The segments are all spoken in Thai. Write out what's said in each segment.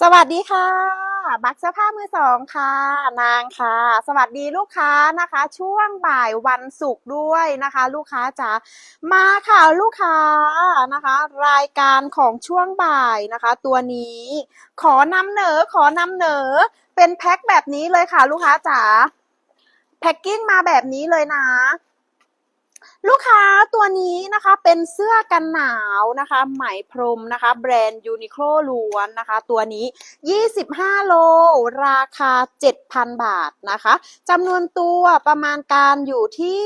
สวัสดีค่ะบักเสื้อผ้ามือสองค่ะ นางค่ะ สวัสดีลูกค้านะคะ ช่วงบ่ายวันศุกร์ด้วยนะคะ ลูกค้าจ๋ามาค่ะลูกค้านะคะ รายการของช่วงบ่ายนะคะ ตัวนี้ ขอนำเหนอขอนำเหนอเป็นแพ็คแบบนี้เลยค่ะ ลูกค้าจ๋าแพ็คกิ้งมาแบบนี้เลยนะ ลูกค้าตัวนี้นะคะเป็นเสื้อกันหนาวนะคะไหมพรมนะคะ แบรนด์ยูนิโคลล้วนนะคะ ตัวนี้ 25 โล ราคา 7,000 บาทนะคะจำนวนตัวประมาณการอยู่ที่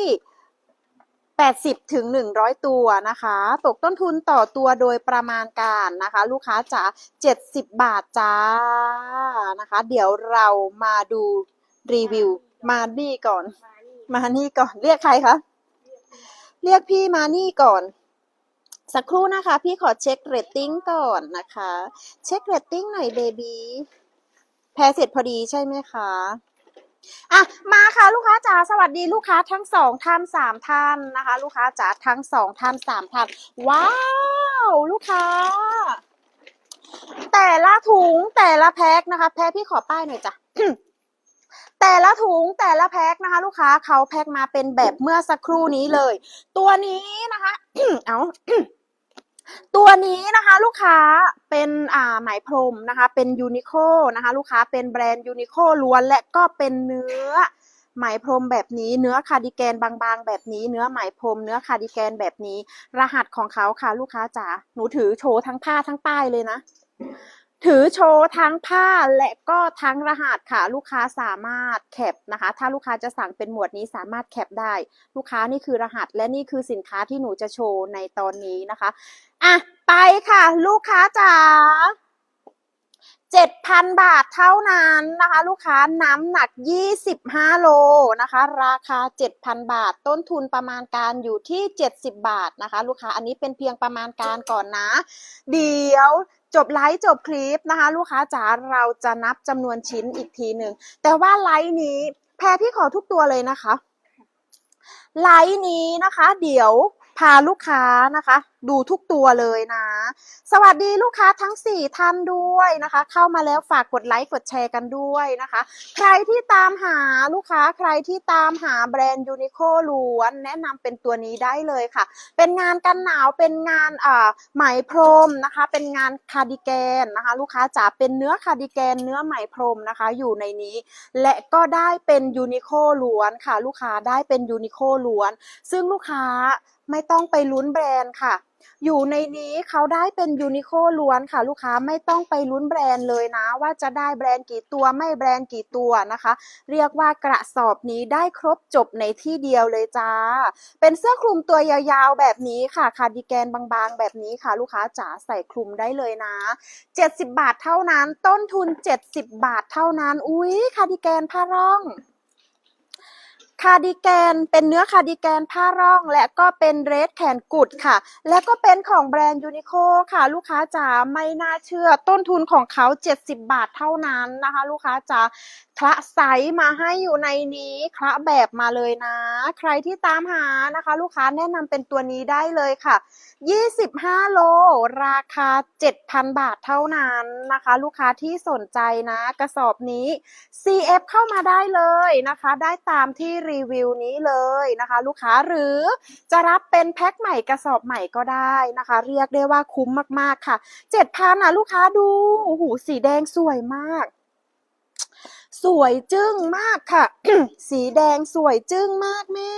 80ถึง100 ตัวนะคะ ตกต้นทุนต่อตัวโดยประมาณการนะคะ ลูกค้าจ๋า70 บาทจ้านะคะ เดี๋ยวเรามาดูรีวิวมานี่ก่อน มานี่ก่อนเรียกใครคะ เรียกพี่มานี่ก่อน สักครู่นะคะ พี่ขอเช็คเรตติ้งก่อนนะคะ เช็คเรตติ้งหน่อยเบบีแพ้เสร็จพอดีใช่ไหมคะอะมาค่ะลูกค้าจ๋าสวัสดีลูกค้าทั้งสองท่านสามท่านนะคะ ลูกค้าจ๋าทั้งสองท่านสามท่านว้าว ลูกค้า แต่ละถุงแต่ละแพ็คนะคะ แพ็คพี่ขอป้ายหน่อยจ้ะ แต่ละถุงแต่ละแพ็คนะคะ ลูกค้าเขาแพ็คมาเป็นแบบเมื่อสักครู่นี้เลย ตัวนี้นะคะเอาตัวนี้นะคะลูกค้าเป็นอ่าไหมพรมนะคะ เป็นยูนิโคนะคะ ลูกค้าเป็นแบรนด์ยูนิโคล้วนและก็เป็นเนื้อไหมพรมแบบนี้เนื้อคาร์ดิแกนบางๆ แบบนี้เนื้อไหมพรมเนื้อคาร์ดิแกนแบบนี้ รหัสของเขาค่ะ ลูกค้าจ๋าหนูถือโชว์ทั้งผ้าทั้งป้ายเลยนะ ถือโชว์ทั้งผ้าและก็ทั้งรหัสค่ะ ลูกค้าสามารถแคปนะคะ ถ้าลูกค้าจะสั่งเป็นหมวดนี้สามารถแคปได้ ลูกค้านี่คือรหัส และนี่คือสินค้าที่หนูจะโชว์ในตอนนี้นะคะอะไปค่ะ ลูกค้าจ๋า 7,000 บาทเท่านั้นนะคะ ลูกค้าน้ำหนัก 25 โลนะคะ ราคา 7,000 บาท ต้นทุนประมาณการอยู่ที่ 70 บาทนะคะ ลูกค้าอันนี้เป็นเพียงประมาณการก่อนนะ เดี๋ยวจบไลฟ์จบคลิปนะคะ ลูกค้าจ๋าเราจะนับจำนวนชิ้นอีกทีหนึ่งแต่ว่าไลฟ์นี้แพรพี่ขอทุกตัวเลยนะคะ ไลฟ์นี้นะคะ เดี๋ยว พาลูกค้านะคะ ดูทุกตัวเลยนะ สวัสดีลูกค้าทั้ง 4 ท่านด้วยนะคะ เข้ามาแล้วฝากกดไลค์กดแชร์กันด้วยนะคะ ใครที่ตามหาลูกค้าใครที่ตามหาแบรนด์ยูนิโคล้วนแนะนำเป็นตัวนี้ได้เลยค่ะ เป็นงานกันหนาวเป็นงานอ่าไหมพรมนะคะ เป็นงานคาร์ดิแกนนะคะ ลูกค้าจ๋าเป็นเนื้อคาร์ดิแกนเนื้อไหมพรมนะคะ อยู่ในนี้ และก็ได้เป็นยูนิโคล้วนค่ะ ลูกค้าได้เป็นยูนิโคล้วน ซึ่งลูกค้า ไม่ต้องไปลุ้นแบรนด์ค่ะ อยู่ในนี้เขาได้เป็นยูนิโคล้วนค่ะ ลูกค้าไม่ต้องไปลุ้นแบรนด์เลยนะ ว่าจะได้แบรนด์กี่ตัวไม่แบรนด์กี่ตัวนะคะ เรียกว่ากระสอบนี้ได้ครบจบในที่เดียวเลยจ้า เป็นเสื้อคลุมตัวยาวๆแบบนี้ค่ะคาร์ดิแกนบางๆ แบบนี้ค่ะ ลูกค้าจ๋าใส่คลุมได้เลยนะ 70 บาทเท่านั้น ต้นทุน 70 บาทเท่านั้น อุ๊ยคาร์ดิแกนผ้าร่อง คาร์ดิแกนเป็นเนื้อคาร์ดิแกนผ้าร่อง และก็เป็นเรสแขนกุดค่ะ และก็เป็นของแบรนด์ยูนิโคค่ะ ลูกค้าจ๋าไม่น่าเชื่อ ต้นทุนของเขา 70 บาทเท่านั้นนะคะ ลูกค้าจ๋าคละไซส์มาให้อยู่ในนี้คละแบบมาเลยนะ ใครที่ตามหานะคะ ลูกค้าแนะนำเป็นตัวนี้ได้เลยค่ะ 25 โล ราคา 7,000 บาทเท่านั้นนะคะ ลูกค้าที่สนใจนะ กระสอบนี้ CF เข้ามาได้เลยนะคะ ได้ตามที่รีวิวนี้เลยนะคะ ลูกค้าหรือจะรับเป็นแพ็คใหม่กระสอบใหม่ก็ได้นะคะ เรียกได้ว่าคุ้มมากๆค่ะ7,000อะลูกค้าดูโอ้โหสีแดงสวยมากสวยจึ้งมากค่ะ สีแดงสวยจึ้งมากแม่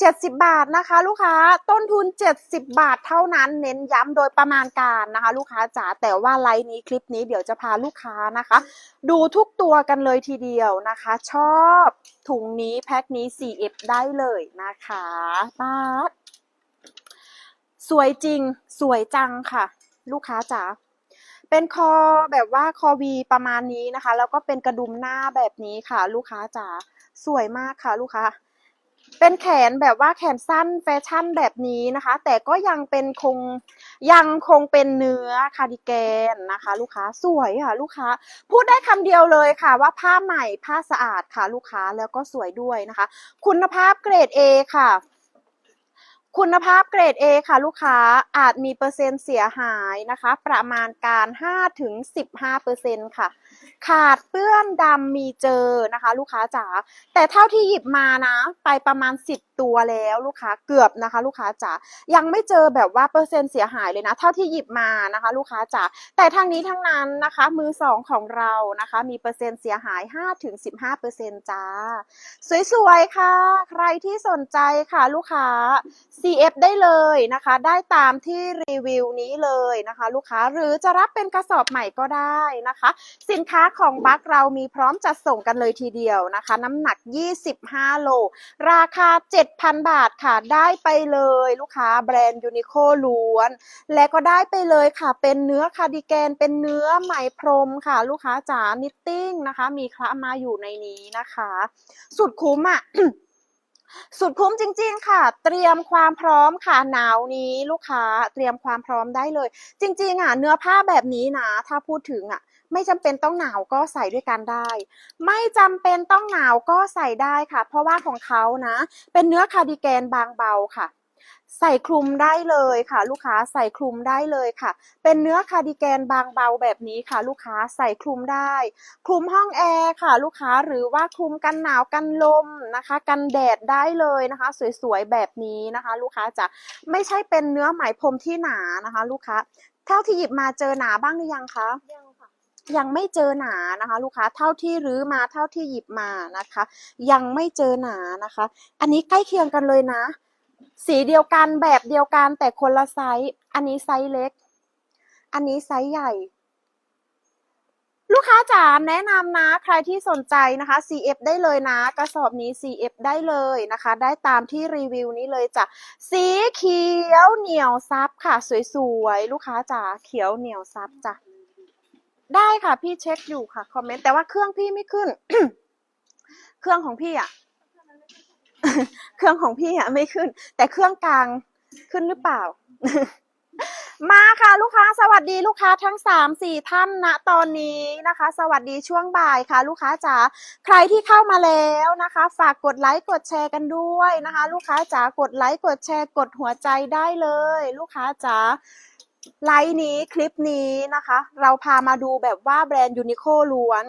70 บาทนะคะ ลูกค้าต้นทุน 70 บาทเท่านั้น เน้นย้ำโดยประมาณการนะคะ ลูกค้าจ๋าแต่ว่าไลน์นี้คลิปนี้เดี๋ยวจะพาลูกค้านะคะ ดูทุกตัวกันเลยทีเดียวนะคะ ชอบถุงนี้แพ็คนี้ 4F ได้เลยนะคะป้าดสวยจริงสวยจังค่ะ ลูกค้าจ๋าเป็นคอแบบว่าคอวีประมาณนี้นะคะ แล้วก็เป็นกระดุมหน้าแบบนี้ค่ะ ลูกค้าจ๋าสวยมากค่ะ ลูกค้า เป็นแขนแบบว่าแขนสั้นแฟชั่นแบบนี้นะคะ แต่ก็ยังเป็นคงยังคงเป็นเนื้อคาร์ดิแกนนะคะ ลูกค้าสวยค่ะ ลูกค้า พูดได้คำเดียวเลยค่ะ ว่าผ้าใหม่ผ้าสะอาดค่ะ ลูกค้าแล้วก็สวยด้วยนะคะ คุณภาพเกรด A ค่ะคุณภาพเกรด A ค่ะ ลูกค้าอาจมีเปอร์เซ็นต์เสียหายนะคะ ประมาณการ 5-15%ค่ะ ขาดเปื้อนดำมีเจอนะคะ ลูกค้าจ๋าแต่เท่าที่หยิบมานะ ไปประมาณ 10 ตัวแล้วลูกค้าเกือบนะคะ ลูกค้าจ๋ายังไม่เจอแบบว่าเปอร์เซ็นต์เสียหายเลยนะ เท่าที่หยิบมานะคะ ลูกค้าจ๋าแต่ทางนี้ทั้งนั้นนะคะ มือสองของเรานะคะ มีเปอร์เซ็นต์เสียหาย 5-15%จ้า สวยๆค่ะ ใครที่สนใจค่ะลูกค้า CF ได้เลยนะคะ ได้ตามที่รีวิวนี้เลยนะคะ ลูกค้าหรือจะรับเป็นกระสอบใหม่ก็ได้นะคะ สินค้าของบัคเรามีพร้อมจัดส่งกันเลยทีเดียวนะคะ น้ำหนัก 25 โล ราคา 7,000 บาทค่ะ ได้ไปเลยลูกค้าแบรนด์ยูนิโคล้วน และก็ได้ไปเลยค่ะ เป็นเนื้อคาร์ดิแกน เป็นเนื้อไหมพรมค่ะ ลูกค้าจ๋านิตติ้งนะคะ มีคละมาอยู่ในนี้นะคะ สุดคุ้มอะสุดคุ้มจริง ๆ ค่ะ เตรียมความพร้อมค่ะหนาวนี้ลูกค้าเตรียมความพร้อมได้เลย จริง ๆ อะ เนื้อผ้าแบบนี้นะ ถ้าพูดถึงอะ ไม่จำเป็นต้องหนาวก็ใส่ด้วยกันได้ ไม่จำเป็นต้องหนาวก็ใส่ได้ค่ะ เพราะว่าของเขานะ เป็นเนื้อคาร์ดิแกนบางเบาค่ะ ใส่คลุมได้เลยค่ะ ลูกค้าใส่คลุมได้เลยค่ะ เป็นเนื้อคาร์ดิแกนบางเบาแบบนี้ค่ะ ลูกค้าใส่คลุมได้ คลุมห้องแอร์ค่ะ ลูกค้าหรือว่าคลุมกันหนาวกันลมนะคะ กันแดดได้เลยนะคะ สวยๆแบบนี้นะคะ ลูกค้าจะไม่ใช่เป็นเนื้อไหมพรมที่หนานะคะ ลูกค้าเท่าที่หยิบมาเจอหนาบ้างหรือยังคะยัง ยังไม่เจอหนานะคะ ลูกค้าเท่าที่รื้อมาเท่าที่หยิบมานะคะ ยังไม่เจอหนานะคะ อันนี้ใกล้เคียงกันเลยนะ สีเดียวกันแบบเดียวกันแต่คนละไซส์อันนี้ไซส์เล็ก อันนี้ไซส์ใหญ่ ลูกค้าจ๋าแนะนำนะใครที่สนใจนะคะ CF ได้เลยนะ กระสอบนี้ CF ได้เลยนะคะ ได้ตามที่รีวิวนี้เลยจ้ะสีเขียวเหนียวซับค่ะ สวยๆลูกค้าจ๋าเขียวเหนียวซับจ้ะ ได้ค่ะ พี่เช็คอยู่ค่ะ คอมเมนต์แต่ว่าเครื่องพี่ไม่ขึ้น เครื่องของพี่อะ เครื่องของพี่อะไม่ขึ้น แต่เครื่องกลางขึ้นหรือเปล่า มาค่ะลูกค้า สวัสดีลูกค้าทั้งสามสี่ท่านณตอนนี้นะคะ สวัสดีช่วงบ่ายค่ะ ลูกค้าจ๋าใครที่เข้ามาแล้วนะคะ ฝากกดไลค์กดแชร์กันด้วยนะคะ ลูกค้าจ๋ากดไลค์กดแชร์กดหัวใจได้เลย ลูกค้าจ๋า ไลฟ์นี้คลิปนี้นะคะ เราพามาดูแบบว่าแบรนด์ยูนิโคล้วน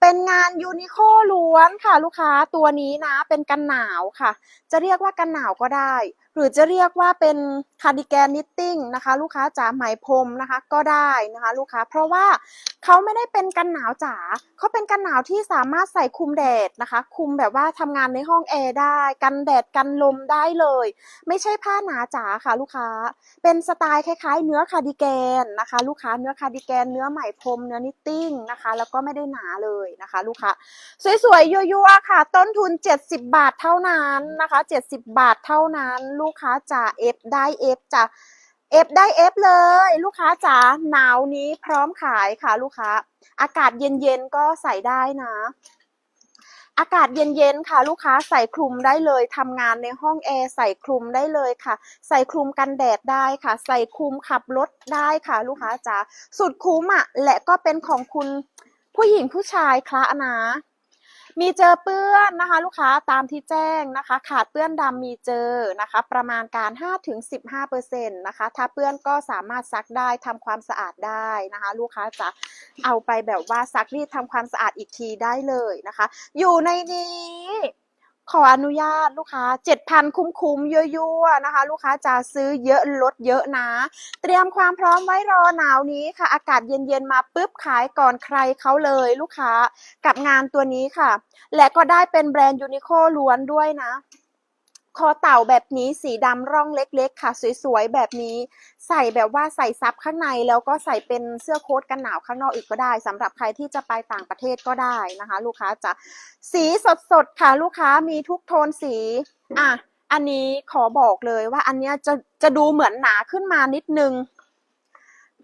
เป็นงานยูนิโคล้วนค่ะ ลูกค้าตัวนี้นะ เป็นกันหนาวค่ะ จะเรียกว่ากันหนาวก็ได้ หรือจะเรียกว่าเป็นคาร์ดิแกนนิตติ้งนะคะ ลูกค้าจ๋าไหมพรมนะคะก็ได้นะคะ ลูกค้าเพราะว่าเขาไม่ได้เป็นกันหนาวจ๋าเขาเป็นกันหนาวที่สามารถใส่คุมแดดนะคะ คุมแบบว่าทำงานในห้องแอร์ได้ กันแดดกันลมได้เลย ไม่ใช่ผ้าหนาจ๋าค่ะ ลูกค้าเป็นสไตล์คล้ายๆ เนื้อคาร์ดิแกนนะคะ ลูกค้าเนื้อคาร์ดิแกนเนื้อไหมพรมเนื้อนิตติ้งนะคะ แล้วก็ไม่ได้หนาเลยนะคะ ลูกค้าสวยๆยั่วๆค่ะ ต้นทุน 70 บาทเท่านั้นนะคะ 70 บาทเท่านั้นลููกค้าจ๋า F ได้ F จ้ะ F ได้ F เลย ลูกค้าจ๋าหนาวนี้พร้อมขายค่ะลูกค้า อากาศเย็นๆก็ใส่ได้นะ อากาศเย็นๆค่ะ ลูกค้าใส่คลุมได้เลยทำงานในห้องแอร์ใส่คลุมได้เลยค่ะ ใส่คลุมกันแดดได้ค่ะ ใส่คลุมขับรถได้ค่ะ ลูกค้าจ๋าสุดคุ้มอะและก็เป็นของคุณผู้หญิงผู้ชายคละนะ มีเจอเปื้อนนะคะ ลูกค้าตามที่แจ้งนะคะ ขาดเปื้อนดำมีเจอนะคะ ประมาณการ 5-15%นะคะ ถ้าเปื้อนก็สามารถซักได้ทำความสะอาดได้นะคะ ลูกค้าจะเอาไปแบบว่าซักรีดทำความสะอาดอีกทีได้เลยนะคะ อยู่ในนี้ ขออนุญาตลูกค้า 7,000 คุ้มๆยั่วๆนะคะ ลูกค้าจะซื้อเยอะลดเยอะนะ เตรียมความพร้อมไว้รอหนาวนี้ค่ะ อากาศเย็นๆมาปุ๊บขายก่อนใครเขาเลยลูกค้ากับงานตัวนี้ค่ะ และก็ได้เป็นแบรนด์ยูนิโคล้วนด้วยนะ คอเต่าแบบนี้สีดำร่องเล็กๆ ค่ะ สวยๆ แบบนี้ใส่แบบว่าใส่ซับข้างในแล้วก็ใส่เป็นเสื้อโค้ทกันหนาวข้างนอกอีกก็ได้สำหรับใครที่จะไปต่างประเทศก็ได้นะคะ ลูกค้าจะสีสดๆ ค่ะ ลูกค้ามีทุกโทนสีอะอันนี้ขอบอกเลยว่าอันเนี้ยจะจะดูเหมือนหนาขึ้นมานิดนึง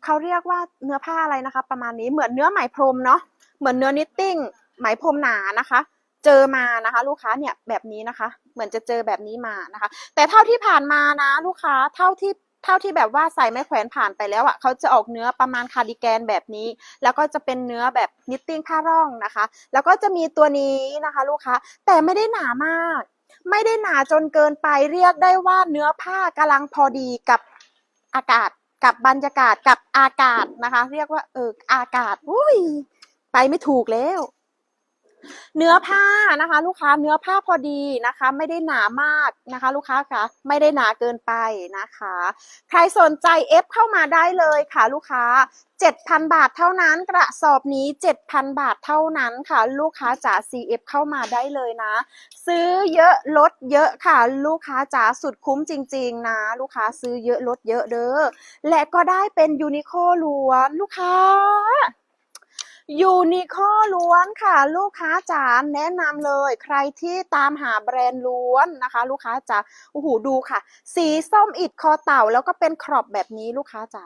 เขาเรียกว่าเนื้อผ้าอะไรนะคะ ประมาณนี้เหมือนเนื้อไหมพรมเนาะเหมือนเนื้อนิตติ้งไหมพรมหนานะคะ เจอมานะคะ ลูกค้าเนี่ยแบบนี้นะคะ เหมือนจะเจอแบบนี้มานะคะ แต่เท่าที่ผ่านมานะ ลูกค้าเท่าที่เท่าที่แบบว่าใส่ไม้แขวนผ่านไปแล้วอะ่ะเขาจะออกเนื้อประมาณคาร์ดิแกนแบบนี้ แล้วก็จะเป็นเนื้อแบบนิตติ้งผ้าร่องนะคะ แล้วก็จะมีตัวนี้นะคะ ลูกค้าแต่ไม่ได้หนามาก ไม่ได้หนาจนเกินไปเรียกได้ว่าเนื้อผ้ากำลังพอดีกับอากาศกับบรรยากาศกับอากาศนะคะ เรียกว่าเอออากาศอุ้ยไปไม่ถูกแล้ว เนื้อผ้านะคะ ลูกค้าเนื้อผ้าพอดีนะคะ ไม่ได้หนามากนะคะ ลูกค้าคะไม่ได้หนาเกินไปนะคะ ใครสนใจเอฟเข้ามาได้เลยค่ะ ลูกค้า 7,000 บาทเท่านั้น กระสอบนี้ 7,000 บาทเท่านั้นค่ะ ลูกค้าจ๋า CF เข้ามาได้เลยนะ ซื้อเยอะลดเยอะค่ะ ลูกค้าจ๋าสุดคุ้มจริง ๆ นะ ลูกค้าซื้อเยอะลดเยอะเด้อและก็ได้เป็นยูนิโคล้วนลูกค้า ยูนิคอล้วนค่ะ ลูกค้าจ๋าแนะนำเลย ใครที่ตามหาแบรนด์ล้วนนะคะ ลูกค้าจ๋าโอ้โหดูค่ะ สีส้มอิดคอเต่าแล้วก็เป็นครอบแบบนี้ลูกค้าจ๋า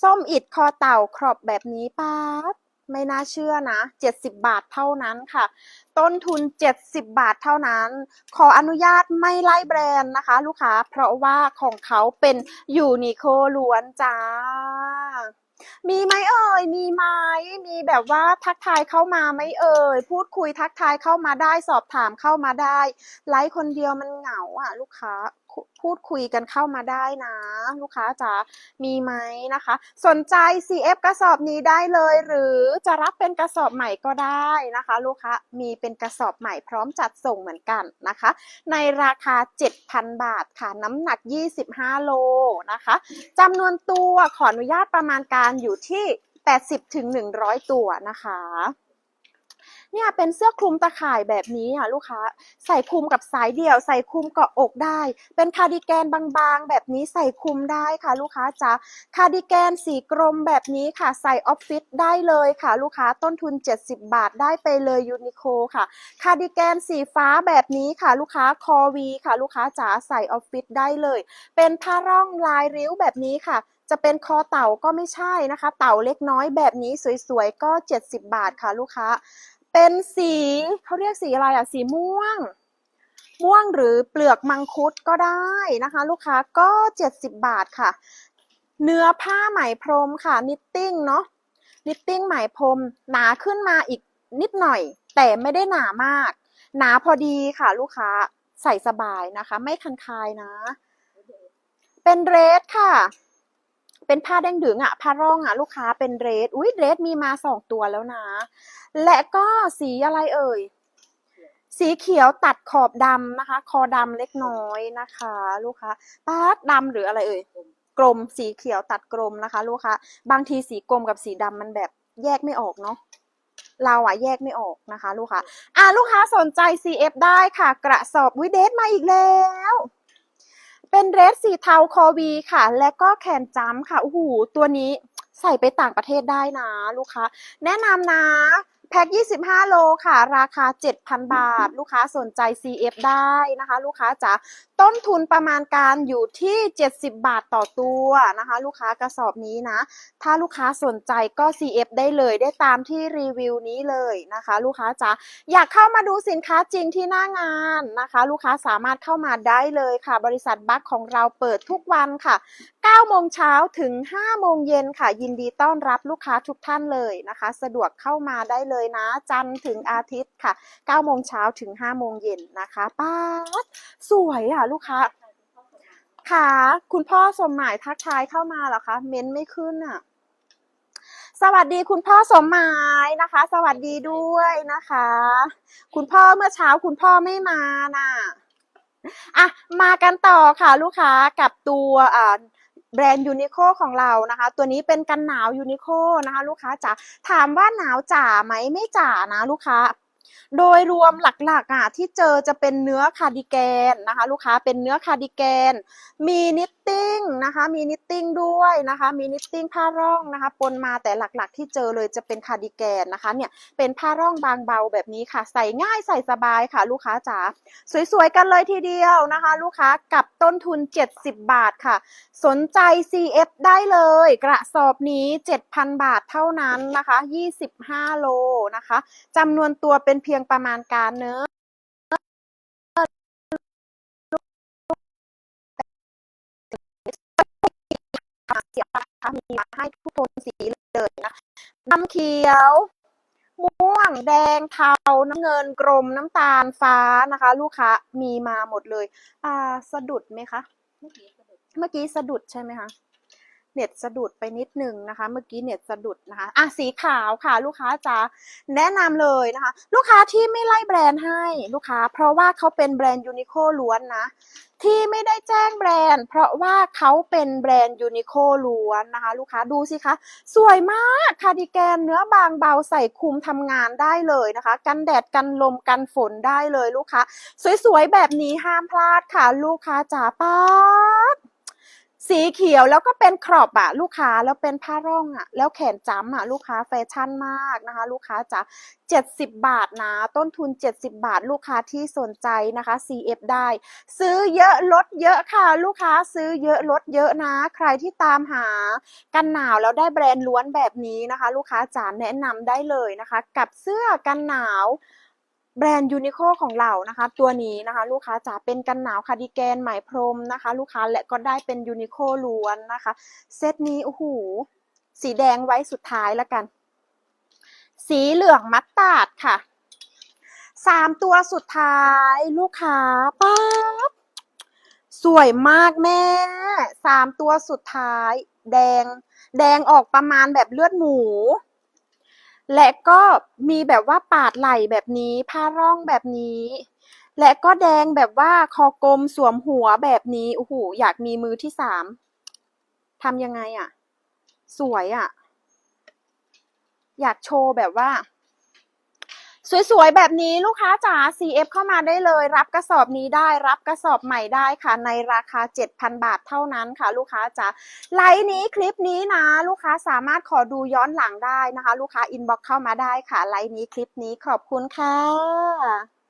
ส้มอิดคอเต่าครอบแบบนี้ป๊าบไม่น่าเชื่อนะ 70 บาทเท่านั้นค่ะ ต้นทุน 70 บาทเท่านั้น ขออนุญาตไม่ไล่แบรนด์นะคะ ลูกค้า เพราะว่าของเขาเป็นยูนิโคล้วนจ้า มีไหมเอ่ย มีไหมมีแบบว่าทักทายเข้ามาไหมเอ่ย พูดคุยทักทายเข้ามาได้ สอบถามเข้ามาได้ ไลฟ์คนเดียวมันเหงาอะ ลูกค้า พูดคุยกันเข้ามาได้นะ ลูกค้าจ๋ามีไหมนะคะ สนใจ CF กระสอบนี้ได้เลย หรือจะรับเป็นกระสอบใหม่ก็ได้นะคะ ลูกค้ามีเป็นกระสอบใหม่พร้อมจัดส่งเหมือนกันนะคะ ในราคา 7,000 บาทค่ะ น้ำหนัก 25 โลนะคะจำนวนตัวขออนุญาตประมาณการอยู่ที่ 80ถึง100 ตัวนะคะ เนี่ยเป็นเสื้อคลุมตะข่ายแบบนี้ค่ะลูกค้า ใส่คลุมกับสายเดี่ยว ใส่คลุมเกาะอกได้ เป็นคาร์ดิแกนบางๆ แบบนี้ใส่คลุมได้ค่ะลูกค้าจ๋าคาร์ดิแกนสีกรมแบบนี้ค่ะ ใส่ออฟฟิศได้เลยค่ะ ลูกค้าต้นทุน 70 บาทได้ไปเลยยูนิโคค่ะ คาร์ดิแกนสีฟ้าแบบนี้ค่ะ ลูกค้าคอวีค่ะลูกค้าจ๋าใส่ออฟฟิศได้เลย เป็นผ้าร่องลายริ้วแบบนี้ค่ะจะเป็นคอเต่าก็ไม่ใช่นะคะ เต่าเล็กน้อยแบบนี้สวยๆก็ 70 บาทค่ะลูกค้า เป็นสีเขาเรียกสีอะไรอะสีม่วง ม่วงหรือเปลือกมังคุดก็ได้นะคะ ลูกค้าก็ 70 บาทค่ะ เนื้อผ้าไหมพรมค่ะนิตติ้งเนาะนิตติ้งไหมพรมหนาขึ้นมาอีกนิดหน่อย แต่ไม่ได้หนามาก หนาพอดีค่ะ ลูกค้าใส่สบายนะคะ ไม่คันคายนะ เป็นเรสค่ะ เป็นผ้าแดงดึงอะผ้าร่องอะลูกค้าเป็นเรสอุ้ยเรสมีมาสองตัวแล้วนะ และก็สีอะไรเอ่ย สีเขียวตัดขอบดำนะคะ คอดำเล็กน้อยนะคะ ลูกค้าป้าดำหรืออะไรเอ่ยกลมสีเขียวตัดกลมนะคะ ลูกค้าบางทีสีกลมกับสีดำมันแบบแยกไม่ออกเนาะเราอะแยกไม่ออกนะคะ ลูกค้าอ่าลูกค้าสนใจ CF ได้ค่ะ กระสอบวิเดสมาอีกแล้ว เป็นเรสสีเทาคอวีค่ะ และก็แขนจ้ำค่ะโอ้โหตัวนี้ใส่ไปต่างประเทศได้นะลูกค้า แนะนำนะแพ็ค25 โลค่ะ ราคา 7,000 บาท ลูกค้าสนใจ CF ได้นะคะ ลูกค้าจ๋า ต้นทุนประมาณการอยู่ที่ 70 บาทต่อตัวนะคะ ลูกค้ากระสอบนี้นะ ถ้าลูกค้าสนใจก็ CF ได้เลยได้ตามที่รีวิวนี้เลยนะคะ ลูกค้าจ๋าอยากเข้ามาดูสินค้าจริงที่หน้างานนะคะ ลูกค้าสามารถเข้ามาได้เลยค่ะ บริษัทบัคของเราเปิดทุกวันค่ะ9โมงเช้าถึง 5 โมงเย็นค่ะ ยินดีต้อนรับลูกค้าทุกท่านเลยนะคะ สะดวกเข้ามาได้เลยนะ จันทร์ถึงอาทิตย์ค่ะ9โมงเช้าถึง 5 โมงเย็นนะคะป้าสวยอะลูกค้าค่ะคุณพ่อสมหมายทักทายเข้ามาเหรอคะเม้นไม่ขึ้นอะ สวัสดีคุณพ่อสมหมายนะคะ สวัสดีด้วยนะคะ คุณพ่อเมื่อเช้าคุณพ่อไม่มาน่ะอะมากันต่อค่ะลูกค้ากับตัวอ่าแบรนด์ยูนิโคของเรานะคะ ตัวนี้เป็นกันหนาวยูนิโคนะคะ ลูกค้าจ๋าถามว่าหนาวจ๋าไหมไม่จ๋านะ ลูกค้า โดยรวมหลักๆอะที่เจอจะเป็นเนื้อคาร์ดิแกนนะคะ ลูกค้าเป็นเนื้อคาร์ดิแกน มีนิตติ้งนะคะมีนิตติ้งด้วยนะคะมีนิตติ้งผ้าร่องนะคะปนมาแต่หลักๆ ที่เจอเลยจะเป็นคาร์ดิแกนนะคะเนี่ยเป็นผ้าร่องบางเบาแบบนี้ค่ะ ใส่ง่ายใส่สบายค่ะ ลูกค้าจ๋าสวยๆกันเลยทีเดียวนะคะ ลูกค้ากับต้นทุน 70 บาทค่ะ สนใจ CF ได้เลย กระสอบนี้ 7,000 บาทเท่านั้นนะคะ 25 โลนะคะจำนวนตัวเป็นเพียงประมาณการเนื้อ มีมาให้ทุกโทนสีเลยนะน้ำเขียว ม่วง แดง เทา น้ำเงิน กรม น้ำตาล ฟ้านะคะ ลูกค้า มีมาหมดเลย อ่า สะดุดไหมคะ เมื่อกี้สะดุดใช่ไหมคะ เน็ตสะดุดไปนิดนึงนะคะ เมื่อกี้เน็ตสะดุดนะคะอะสีขาวค่ะ ลูกค้าจะแนะนำเลยนะคะ ลูกค้าที่ไม่ไล่แบรนด์ให้ลูกค้า เพราะว่าเขาเป็นแบรนด์ยูนิโคล้วนนะที่ไม่ได้แจ้งแบรนด์ เพราะว่าเขาเป็นแบรนด์ยูนิโคล้วนนะคะ ลูกค้าดูสิคะ สวยมากคาร์ดิแกนเนื้อบางเบาใส่คุมทำงานได้เลยนะคะ กันแดดกันลมกันฝนได้เลยลูกค้า สวยๆ แบบนี้ห้ามพลาดค่ะ ลูกค้าจ๋าป๊าด สีเขียวแล้วก็เป็นครอบอะลูกค้าแล้วเป็นผ้าร่องอะแล้วแขนจ้ำอะลูกค้าแฟชั่นมากนะคะ ลูกค้าจ๋า70 บาทนะ ต้นทุน 70 บาท ลูกค้าที่สนใจนะคะ CF ได้ ซื้อเยอะลดเยอะค่ะ ลูกค้าซื้อเยอะลดเยอะนะ ใครที่ตามหากันหนาวแล้วได้แบรนด์ล้วนแบบนี้นะคะ ลูกค้าจ๋าแนะนำได้เลยนะคะ กับเสื้อกันหนาว แบรนด์ยูนิโคของเรานะคะ ตัวนี้นะคะ ลูกค้าจ๋าเป็นกันหนาวคาร์ดิแกนไหมพรมนะคะ ลูกค้าและก็ได้เป็นยูนิโคล้วนนะคะ เซตนี้โอ้โหสีแดงไว้สุดท้ายแล้วกัน สีเหลืองมัตตาร์ดค่ะสามตัวสุดท้ายลูกค้าป๊าบสวยมากแม่สามตัวสุดท้าย แดง แดงออกประมาณแบบเลือดหมู และก็มีแบบว่าปาดไหล่แบบนี้ผ้าร่องแบบนี้ และก็แดงแบบว่าคอกลมสวมหัวแบบนี้โอ้โหอยากมีมือที่สามทำยังไงอะ่ะ สวยอะ่ะ อยากโชว์แบบว่า สวยๆ แบบนี้ลูกค้าจ๋า CF เข้ามาได้เลย รับกระสอบนี้ได้รับกระสอบใหม่ได้ค่ะ ในราคา 7,000 บาทเท่านั้นค่ะ ลูกค้าจ๋าไลน์นี้คลิปนี้นะ ลูกค้าสามารถขอดูย้อนหลังได้นะคะ ลูกค้าอินบ็อกเข้ามาได้ค่ะไลน์นี้คลิปนี้ขอบคุณค่ะ